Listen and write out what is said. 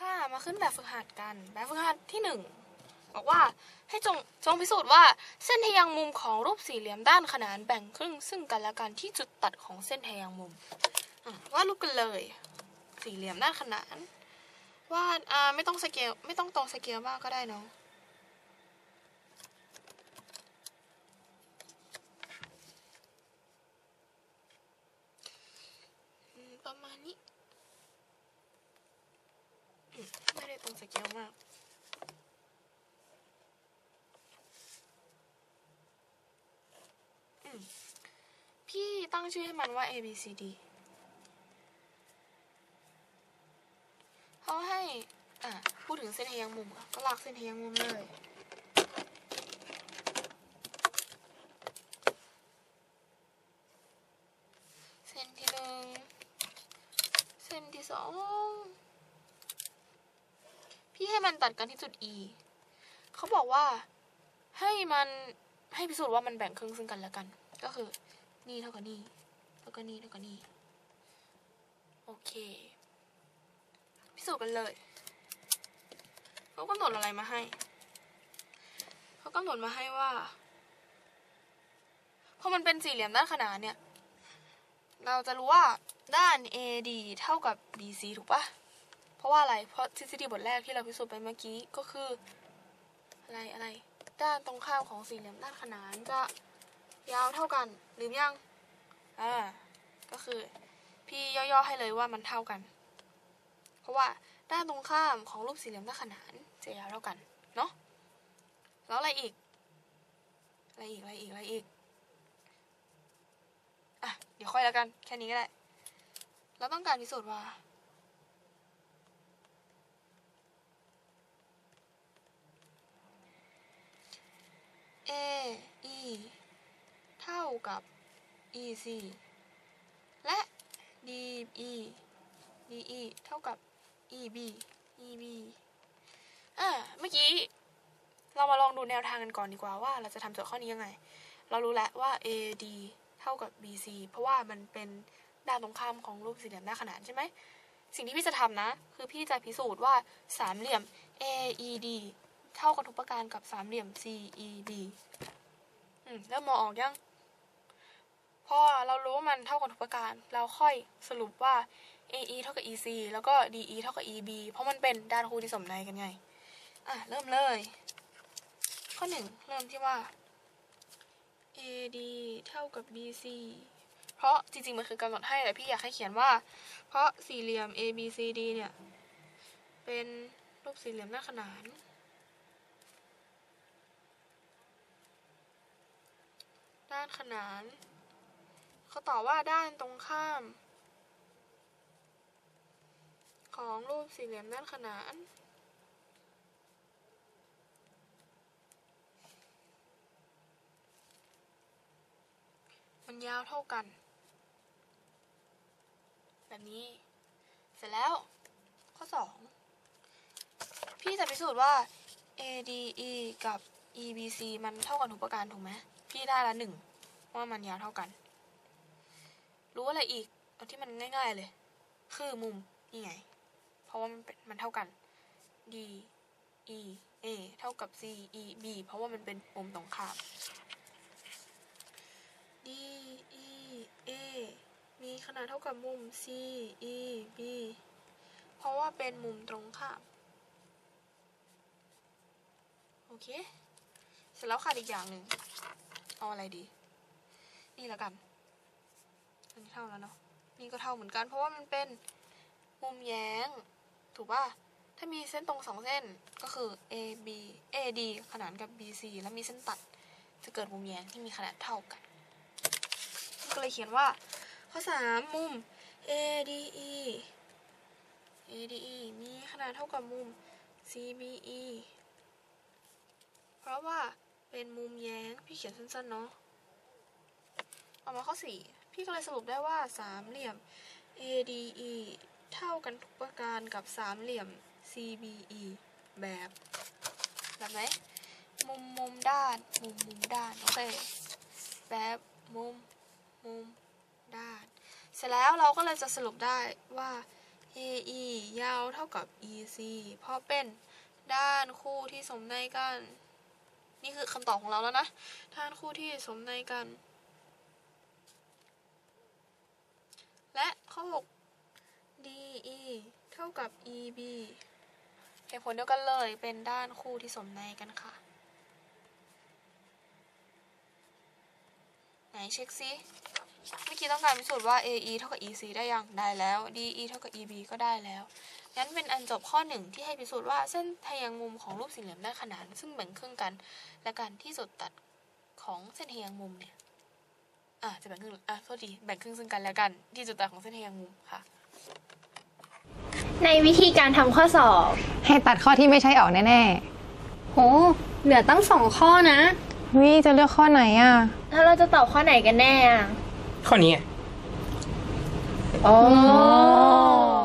ค่ะมาขึ้นแบบฝึกหัดกัน แบบฝึกหัดที่หนึ่งบอกว่าให้จงจงพิสูจน์ว่าเส้นทแยงมุมของรูปสี่เหลี่ยมด้านขนานแบ่งครึ่ง ซึ่งกันและกันที่จุดตัดของเส้นทแยงมุมวาดรูปกันเลย สี่เหลี่ยมด้านขนานวาดอ่าไม่ต้องสเกลไม่ต้องตรงสเกลมากก็ได้เนาะอืมประมาณนี้ อืมไม่ได้ ตรงสเกลมากพี่ตั้งชื่อให้มันว่า A B C D เขาให้ อะ พูดถึงเส้นทแยงมุมอะก็ลากเส้นทแยงมุมเลย เส้นที่หนึ่ง เส้นที่สอง พี่ให้มันตัดกันที่จุด E เขาบอกว่าให้มันให้พิสูจน์ว่ามันแบ่งครึ่งซึ่งกันและกัน ก็คือนี่เท่ากับนี่แล้วก็นี่เท่ากับนี่โอเค พิสูจน์กันเลยเขากำหนดอะไรมาให้ เขากำหนดมาให้ว่าพอมันเป็นสี่เหลี่ยมด้านขนานเนี่ย เราจะรู้ว่าด้าน AD เท่ากับ BC ถูกปะ ราะว่าอะไร เพราะทฤษฎีบทแรกที่เราพิสูจน์ไปเมื่อกี้ก็คือ อะไรอะไร ด้านตรงข้ามของสี่เหลี่ยมด้านขนานจะยาวเท่ากันหรือยังอ่าก็คือ พี่ย่อๆให้เลยว่ามันเท่ากัน เพราะว่าด้านตรงข้ามของรูปสี่เหลี่ยมด้านขนานจะยาวเท่ากันเนาะแล้วอะไรอีก อะไรอีกอะไรอีกอะไรอีกอะเดี๋ยวค่อยแล้วกัน แค่นี้ก็ได้ เราต้องการพิสูจน์ว่า A E เท่ากับ E C และ D E D E เท่ากับ E B E B อ่าเมื่อกี้ เรามาลองดูแนวทางกันก่อนดีกว่าว่าเราจะทำโจทย์ข้อนี้ยังไง เรารู้แล้วว่า A D เท่ากับ B C เพราะว่ามันเป็นด้านตรงข้ามของรูปสี่เหลี่ยมด้านขนานใช่ไหม สิ่งที่พี่จะทำนะ คือพี่จะพิสูจน์ว่าสามเหลี่ยม A E D เท่ากับทุกประการกับสามเหลี่ยม C E D อืมเริ่มมองออกยัง พอเรารู้ว่ามันเท่ากับทุกประการ เราค่อยสรุปว่า AE เท่ากับ EC แล้วก็ DE เท่ากับ EB เพราะมันเป็นด้านคูณที่สมในกันไง อะ เริ่มเลย ข้อหนึ่งเริ่มที่ว่า AD เท่ากับ BC เพราะจริงๆ มันคือกำหนดให้แต่พี่อยากให้เขียนว่า เพราะสี่เหลี่ยม ABCD เนี่ย เป็นรูปสี่เหลี่ยมหน้าขนาน ด้านขนาน เขาตอบว่าด้านตรงข้าม ของรูปสี่เหลี่ยมด้านขนานมันยาวเท่ากัน แบบนี้ เสร็จแล้ว ข้อสองพี่จะพิสูจน์ว่า ADE กับ EBC มันเท่ากันทุกประการถูกไหม พี่ได้ละหนึ่งว่ามันยาวเท่ากัน รู้อะไรอีกเอาที่มันง่าย ๆเลย คือมุมนี่ไง เพราะว่ามันเป็นมันเท่ากัน D E A เท่ากับ C E B เพราะว่ามันเป็นมุมตรงข้าม D E A มีขนาดเท่ากับมุม C E B เพราะว่าเป็นมุมตรงข้าม โอเค เสร็จแล้วขาดอีกอย่างหนึ่ง เอาอะไรดี นี่แล้วกันอันนี้เท่าแล้วเนาะนี่ก็เท่าเหมือนกัน เพราะว่ามันเป็นมุมแย้ง ถูกป่ะถ้ามีเส้นตรงสองเส้นก็คือ A B A D ขนานกับ B C แล้วมีเส้นตัดจะเกิดมุมแย้งที่มีขนาดเท่ากัน ก็เลยเขียนว่า ข้อสามมุม A D E A D E มีขนาดเท่ากับมุม C B E เพราะว่า เป็นมุมแย้ง พี่เขียนสั้นๆเนาะเอามาข้อสี่พี่ก็เลยสรุปได้ว่าสามเหลี่ยม ADE เท่ากันทุกประการกับสามเหลี่ยม CBE แบบ แบบไหนมุมมุมด้าน มุมมุมด้าน โอเค แบบมุมมุมด้าน เสร็จแล้วเราก็เลยจะสรุปได้ว่า AE ยาวเท่ากับ EC เพราะเป็นด้านคู่ที่สมในกัน นี่คือคำตอบของเราแล้วนะด้านคู่ที่สมในกัน และข้อ 6 DE เท่ากับ EB เหตุผลเดียวกันเลยเป็นด้านคู่ที่สมในกันค่ะ ไหนเช็คซิ เมื่อกี้ต้องการพิสูจน์ว่า AE เท่ากับ EC ได้ยังได้แล้ว DE เท่ากับ EB ก็ได้แล้วงั้นเป็นอันจบข้อหนึ่งที่ให้พิสูจน์ว่าเส้นทแยงมุมของรูปสี่เหลี่ยมด้านขนานซึ่งแบ่งครึ่งกัน และการที่สุดตัดของเส้นทแยงมุมเนี่ยอะจะแบ่งครึ่งอะโทษทีแบ่งครึ่งซึ่งกันและกัน ที่จุดตัดของเส้นทแยงมุมค่ะ ในวิธีการทำข้อสอบ ให้ตัดข้อที่ไม่ใช่ออกแน่โหเหลือตั้งสองข้อนะ ๆวิจะเลือกข้อไหนอะ แล้วเราจะตอบข้อไหนกันแน่อะ 靠你。哦。